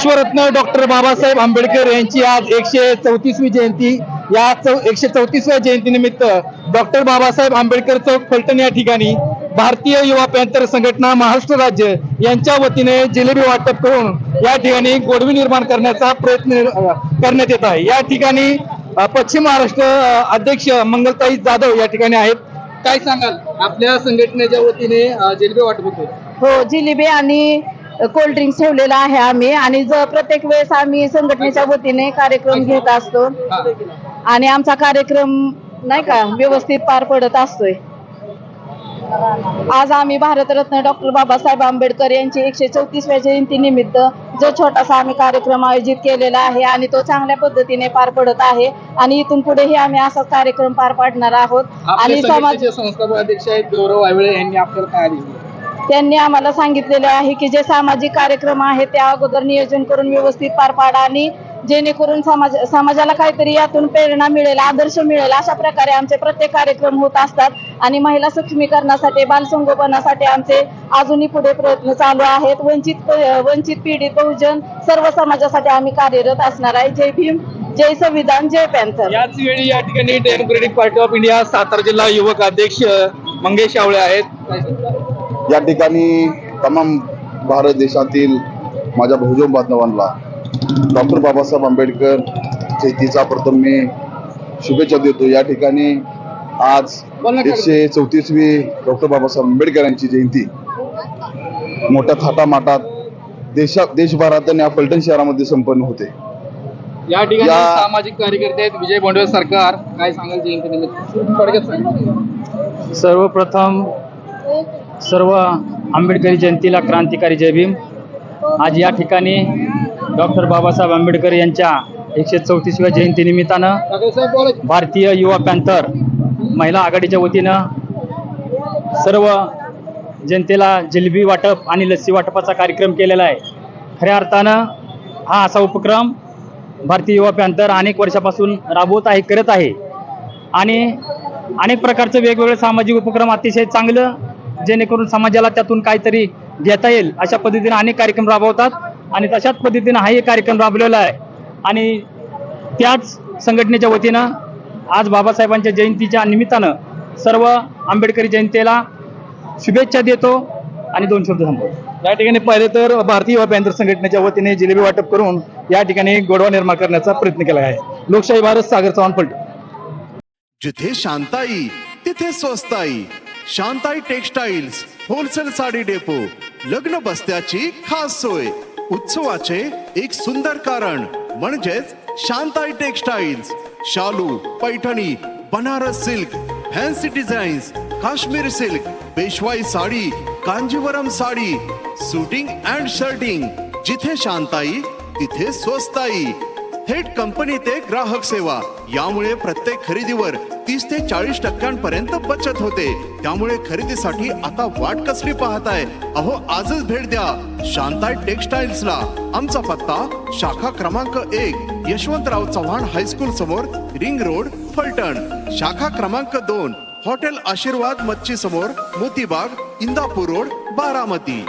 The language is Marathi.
विश्वरत्न डॉक्टर बाबासाहेब आंबेडकर यांची आज एकशे चौतीसवी जयंती. या चौ एकशे चौतीसव्या जयंतीनिमित्त डॉक्टर बाबासाहेब आंबेडकर चौक फलटण या ठिकाणी भारतीय युवा पॅंथर संघटना महाराष्ट्र राज्य यांच्या वतीने जिलेबी वाटप करून या ठिकाणी गोडवी निर्माण करण्याचा प्रयत्न करण्यात येत आहे. या ठिकाणी पश्चिम महाराष्ट्र अध्यक्ष मंगलताई जाधव या ठिकाणी आहेत. काय सांगाल? आपल्या संघटनेच्या वतीने जिलेबी वाटप होतो हो जिलेबी आणि कोल्ड्रिंक्स ठेवलेला आहे आम्ही. आणि ज प्रत्येक वेळेस आम्ही संघटनेच्या वतीने कार्यक्रम घेत असतो. आणि आमचा कार्यक्रम नाही का व्यवस्थित पार पडत असतोय. आज आम्ही भारतरत्न डॉक्टर बाबासाहेब आंबेडकर यांची एकशे चौतीसव्या जयंती निमित्त जो छोटासा आम्ही कार्यक्रम आयोजित केलेला आहे आणि तो चांगल्या पद्धतीने पार पडत आहे. आणि इथून पुढेही आम्ही असाच कार्यक्रम पार पाडणार आहोत. आणि समाज संस्थापक अध्यक्ष आहेत गौरव यांनी आपल्याला काय त्यांनी आम्हाला सांगितलेले आहे की जे सामाजिक कार्यक्रम आहेत त्या अगोदर नियोजन करून व्यवस्थित पार पाडा आणि जेणेकरून समाज समाजाला काहीतरी यातून प्रेरणा मिळेल आदर्श मिळेल अशा प्रकारे आमचे प्रत्येक कार्यक्रम होत असतात. आणि महिला सक्षमीकरणासाठी बालसंगोपनासाठी आमचे अजूनही पुढे प्रयत्न चालू आहेत. वंचित वंचित पीडित बहुजन सर्व समाजासाठी आम्ही कार्यरत असणार आहे. जय भीम जय संविधान जय पॅन्थर. याच वेळी या ठिकाणी democratic party of India Satara जिल्हा युवक अध्यक्ष मंगेश आवळे आहेत. या ठिकाणी तमाम भारत देशातील माझ्या बहुजन बांधवांना डॉक्टर बाबासाहेब आंबेडकर जयंतीचा प्रथम मी शुभेच्छा देतो. या ठिकाणी आज एकशे चौतीसवी डॉक्टर बाबासाहेब आंबेडकर यांची जयंती. मोठ्या थाटामाटात देशा देशभरात आणि या फलटण शहरामध्ये संपन्न होते. या ठिकाणी सामाजिक कार्यकर्ते आहेत विजय बोंडवे सरकार. काय सांगाल जयंती निमित्त. सर्वप्रथम सर्व आंबेडकरी जयंतीला क्रांतिकारी जय भीम. आज या ठिकाणी डॉक्टर बाबासाहेब आंबेडकर यांच्या एकशे चौतीसव्या जयंतीनिमित्तानं भारतीय युवा पॅन्थर महिला आघाडीच्या वतीनं सर्व जनतेला जिलेबी वाटप आणि लस्सी वाटपाचा कार्यक्रम केलेला आहे. खऱ्या अर्थानं हा असा उपक्रम भारतीय युवा पॅन्थर अनेक वर्षापासून राबवत आहे करत आहे. आणि अनेक प्रकारचे वेगवेगळे सामाजिक उपक्रम अतिशय चांगलं जेणेकरून समाजाला त्यातून काहीतरी घेता येईल अशा पद्धतीने अनेक कार्यक्रम राबवतात आणि तशाच पद्धतीनं हाही कार्यक्रम राबवलेला आहे. आणि त्याच संघटनेच्या वतीनं आज बाबासाहेबांच्या जयंतीच्या निमित्तानं सर्व आंबेडकरी जयंतीला शुभेच्छा देतो आणि दोन शब्द थांबवतो. या ठिकाणी पाहिले तर भारतीय युवा पॅंथर संघटनेच्या वतीने जिलेबी वाटप करून या ठिकाणी गोडवा निर्माण करण्याचा प्रयत्न केला आहे. लोकशाही भारत सागर चव्हाण पलटण. जिथे शांताई तिथे स्वस्ताई. Shantai textiles wholesale sari depot लग्न बस्त्याची खास सोय. उत्सवाचे एक सुंदर कारण म्हणजेच शांताई टेक्सटाईल्स शालू Paithani Banaras silk fancy designs Kashmir silk पेशवाई sari Kanjeevaram sari suiting and shirting. जिथे शांताई तिथे स्वस्ताई. थेट कंपनी ते ग्राहक सेवा. यामुळे प्रत्येक खरेदीवर तीस ते चाळीस टक्क्यांपर्यंत बचत होते. त्यामुळे खरेदीसाठी आता वाट कसली पाहताय? अहो आजच भेट द्या. शांताय टेक्सटाईल्सला. आमचा पत्ता शाखा क्रमांक एक यशवंतराव चव्हाण हायस्कूल समोर रिंग रोड फलटण. शाखा क्रमांक दोन हॉटेल आशीर्वाद मच्छी समोर मोतीबाग इंदापूर रोड बारामती.